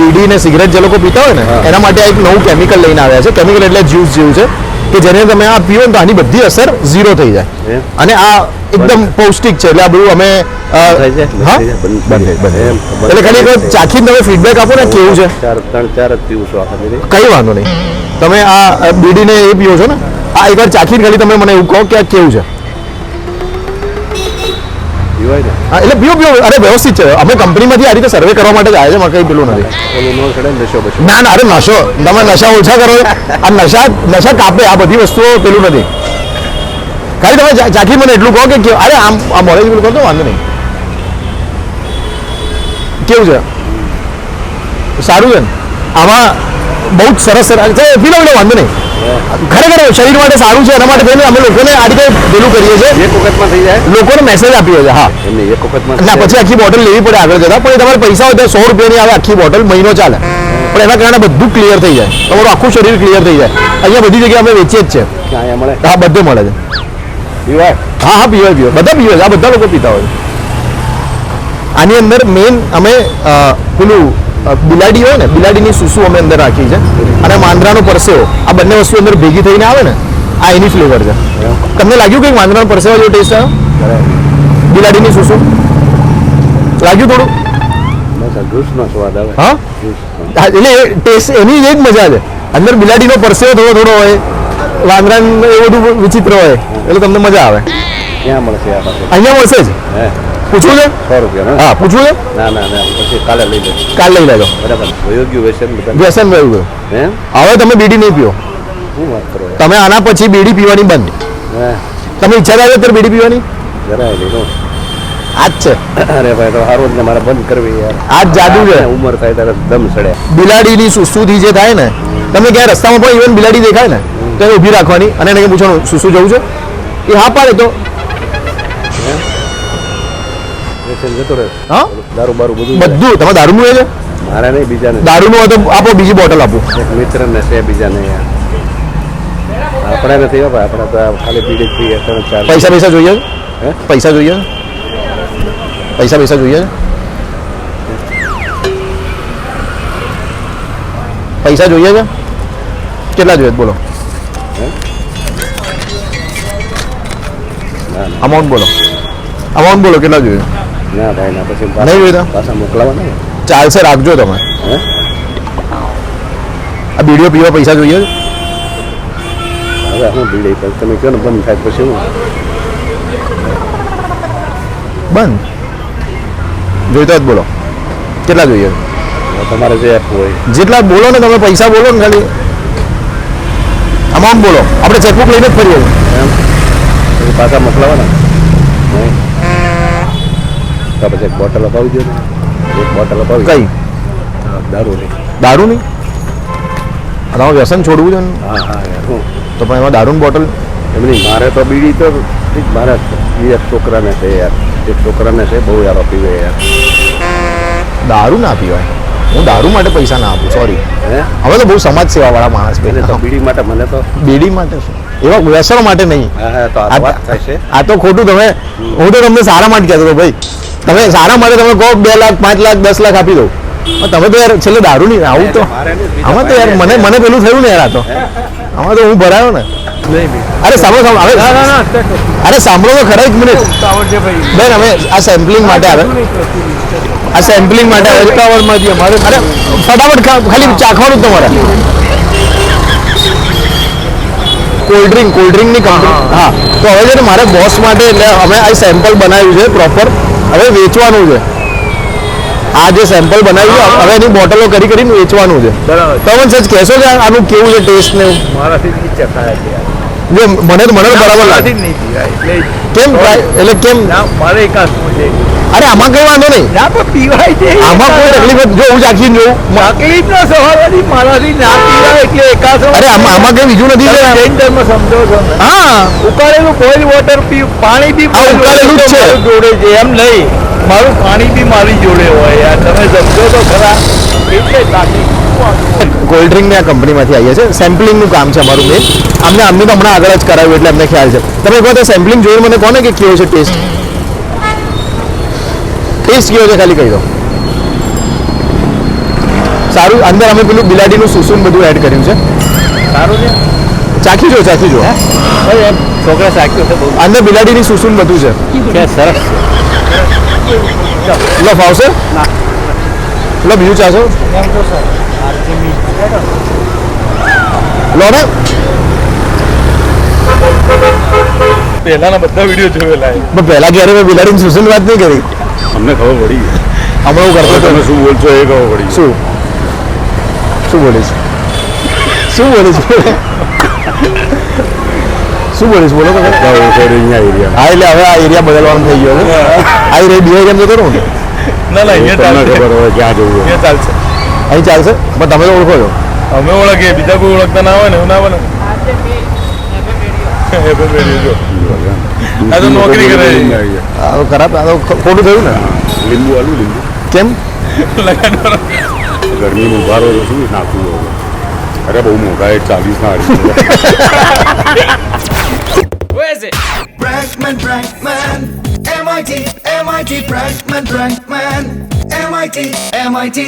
બીડી ને સિગરેટ જે લોકો પીતા હોય ને એના માટે આ એક નવું કેમિકલ લઈને આવ્યા છે. કેમિકલ એટલે જ્યુસ જેવું છે કે જેને તમે આ પીવો ને તો આની બધી અસર ઝીરો થઈ જાય. અને આ એકદમ પૌષ્ટિક છે એટલે આ બધું અમે એટલે ખાલી એક ચાખી ચાખીને તમે ફીડબેક આપો ને કેવું છે? કઈ વાંધો નહીં. તમે આ બીડીને એ પીવો છો ને? આ એકવાર ચાખીને ખાલી તમે મને એવું કહો કે આ કેવું છે? હા એટલે બીઓ બીઓ અરે વ્યવસ્થિત છે. અમે કંપનીમાંથી આ રીતે સર્વે કરવા માટે જ આવ્યા છે કંઈ પેલું નથી. નો ને અરે નશો. તમે નશા ઓછા કરો. આ નશા નશા કાપે. આ બધી વસ્તુઓ પેલું નથી. ખાલી તમે ચાખી મને એટલું કહો કે અરે આમ આ મોડેજ પેલું કરો તો વાંધો નહીં. કેવું છે? સારું છે ને? આમાં બહુ જ સરસ પીલો પીલો વાંધો નહીં. ખરેખર શરીર માટે સારું છે એના માટે થઈને અમે લોકોને આ રીતે પેલું કરીએ છીએ. એક વખતમાં થઈ જાય. લોકોને મેસેજ આપ્યો છે હા. એક વખતમાં એટલે પછી આખી બોટલ લેવી પડે આગળ જતા. પણ તમારે પૈસા હોય તો સો રૂપિયાની આવે આખી બોટલ મહિનો ચાલે. પણ એના કારણે બધું ક્લિયર થઈ જાય. તમારું આખું શરીર ક્લિયર થઈ જાય. અહીંયા બધી જગ્યાએ અમે વેચીએ જ છે હા બધે મળે છે. પીવાય હા હા પીવાય પીવાય બધા પીવાય આ બધા લોકો પીતા હોય આની અંદર મેઇન અમે પેલું બિલાડી હોય ને બિલાડીની સુસુ અમે અંદર રાખી છે અને માંદરાનો પરસેવો. આ બંને વસ્તુ અંદર ભેગી થઈને આવે ને આ એની ફ્લેવર છે. તમને લાગ્યું કે માંદરાનો પરસેવો જેવો ટેસ્ટ આવ્યો બિલાડીની સુસુ? લાગ્યું થોડું? હા. એટલે ટેસ્ટ એની એ જ મજા છે. અંદર બિલાડીનો પરસેવો થોડો થોડો હોય વાંદરા એ બધું વિચિત્ર હોય એટલે તમને મજા આવે. અહીંયા મળશે જ? હે. પૂછવું છે? સો રૂપિયા હા. પૂછવું છે? ના ના ના પછી કાલે લઈ લેજો. કાલે લઈ લેજો. બરાબર વયો ગયું વ્યસન વ્યસન ગયું હે? હવે તમે બીડી નહીં પીઓ. શું વાત કરો? તમે આના પછી બીડી પીવાની બંધ. તમે ઈચ્છા થાય અત્યારે બીડી પીવાની? જરાય નહીં આજ છે. અરે ભાઈ તો જ ને મારે બંધ કરવી યાર. આજ જાદુ છે. ઉંમર થાય ત્યારે દમ સડે. બિલાડીની સુસુથી જે થાય ને તમે ક્યાં રસ્તામાં પણ ઇવન બિલાડી દેખાય ને તો ઊભી રાખવાની અને એને પૂછવાનું સુસુ જવું છે? એ હા પાડે તો. વ્યસન જતો રહે હા? દારૂ બારૂ બધું બધું તમે દારૂ મૂકે છે મારે નહીં બીજાને. દારૂનું હોય તો આપો બીજી બોટલ આપો. એક મિત્રને છે બીજાને આપણે નથી હો ભાઈ આપણે તો ખાલી પીએ ત્રણ પૈસા પૈસા જોઈએ? છે? હે? પૈસા જોઈએ? પૈસા પૈસા જોઈએ? પૈસા જોઈએ છે? કેટલા જોઈએ બોલો. અમાઉન્ટ બોલો. અમાઉન્ટ બોલો કેટલા જોઈએ? ના ભાઈ ના પછી નહીં જોઈતા? પાછા મોકલાવાના ચાલશે રાખજો તમે. હે? આ બીડીઓ પીવા પૈસા જોઈએ? હવે હું બીડી પર તમે કહો ને બંધ થાય પછી હું? બંધ? જોઈતા જ બોલો. કેટલા જોઈએ? તમારે જે આપવું હોય. જેટલા બોલો ને તમે પૈસા બોલો ને ખાલી. અમાઉન્ટ બોલો. આપણે ચેકબુક લઈને જ ફરીએ. પાછા મોકલાવાના? નહીં. તો પછી એક બોટલ અપાવી દો એક બોટલ અપાવી કઈ? દારૂ નહીં દારૂ નહીં આ તમારે વ્યસન છોડવું છે ને? હા હા યાર તો પણ એમાં દારૂની બોટલ એમ નહીં મારે તો બીડી તો મારા એક છોકરાને છે યાર. એક છોકરાને છે બહુ યાર પીવે યાર. દારૂ ના પીવાય. હું દારૂ માટે પૈસા ના આપું સોરી હવે તો બહુ સમાજ સેવા વાળા માણસ એને તો બીડી માટે મને તો બીડી માટે શું? એવા વ્યસન માટે નહીં. આ તો ખોટું તમે હું તો તમને સારા માટે કહેતો હતો ભાઈ. તમે સારા માટે તમે કહો બે લાખ પાંચ લાખ દસ લાખ આપી દો પણ તમે તો યાર છેલ્લે દારૂ નહીં આવું તો. આમાં તો યાર મને મને પેલું થયું ને યાર આ તો. આમાં તો હું ભરાયો ને. અરે સાંભળો સાંભળો હવે અરે સાંભળો તો ખરા એક મિનિટ બેન અમે આ સેમ્પલિંગ માટે આવે. આ સેમ્પલિંગ માટે આવે. ફટાફટ ખાલી ચાખવાનું તમારે. કોલ્ડ ડ્રિંક કોલ્ડ ડ્રિંકની કંપની હા તો હવે છે ને મારે બોસ માટે એટલે અમે આ સેમ્પલ બનાવ્યું છે પ્રોપર હવે વેચવાનું છે. આ જે સેમ્પલ બનાવ્યું છે, હવે એની બોટલો કરી કરીને વેચવાનું છે. બરાબર. તમે સચ કહેશો કે આનું કેવું છે ટેસ્ટ ને? મારાથી જ છે જે મને મને બરાબર લાગે. કેમ એટલે કેમ? મારે એકાદ છે? અરે આમાં કઈ વાંધો નહીં. ના પણ પીવાય છે. આમાં કોઈ તકલીફ જો હું ચાખીને જો તકલીફ નો સવાલ નથી મારાથી ના પીવાય એટલે એકાદો અરે આમાં આમાં કઈ બીજું નથી ધર્મ સમજો છો હા. ઉકાળેલું બોઇલ વોટર પી પાણી બી ઉકાળેલું છે. જોડે છે એમ નહીં. મારું પાણી બી મારી જોડે હોય યાર તમે સમજો તો ખરા. એટલે તાકી કોલ્ડ ડ્રિંક આ કંપનીમાંથી આવીએ છે સેમ્પલિંગનું કામ છે અમારું મેન અમને અમને તો હમણાં આગળ જ કરાવ્યું એટલે અમને ખ્યાલ છે. તમે કહો તો સેમ્પલિંગ જોઈને મને કોને કે કેવો છે ટેસ્ટ ટેસ્ટ કેવો છે ખાલી કહી દો સારું અંદર અમે પેલું બિલાડીનું સુસુન બધું એડ કર્યું છે. સારું છે? ચાખી જો ચાખી જો. છોકરા સાખ્યું છે અંદર બિલાડીની સુસુન બધું છે. સરસ લો ફાવશે? લો બીજું ચાસો લો ને. પહેલાના બધા વીડિયો જોયેલા પહેલા ક્યારે મેં બિલાડીની સુસુન વાત નહીં કરી. અમને ખબર પડી હમણાં હું કરતો તમે શું બોલશો એ ખબર પડી શું? શું બોલીશ? શું બોલીશ? શું બોલીશ? બોલો તમે અહીંયા એરિયા હા એટલે હવે આ એરિયા બદલવાનો થઈ ગયો છે. આ એરિયા બીજા એરિયા જતો રહું ને? ના ના અહીંયા ચાલશે. ખબર હોય ક્યાં જવું હોય. અહીંયા ચાલશે. અહીં ચાલશે? પણ તમે તો ઓળખો છો. અમે ઓળખીએ બીજા કોઈ ઓળખતા ના હોય ને એવું ના બને. એ પણ મેળવી જો આ તો નોકરી કરે. આ તો ખરાબ આ તો ખોટું થયું ને? લીંબુ આલુ લીંબુ. કેમ? ગરમીનું ઉભારો તો શું નાખવું અરે બહુ એક ચાલીસ ના અઢી Prankman, Prankman, MIT, MIT, Prankman, Prankman, MIT, MIT.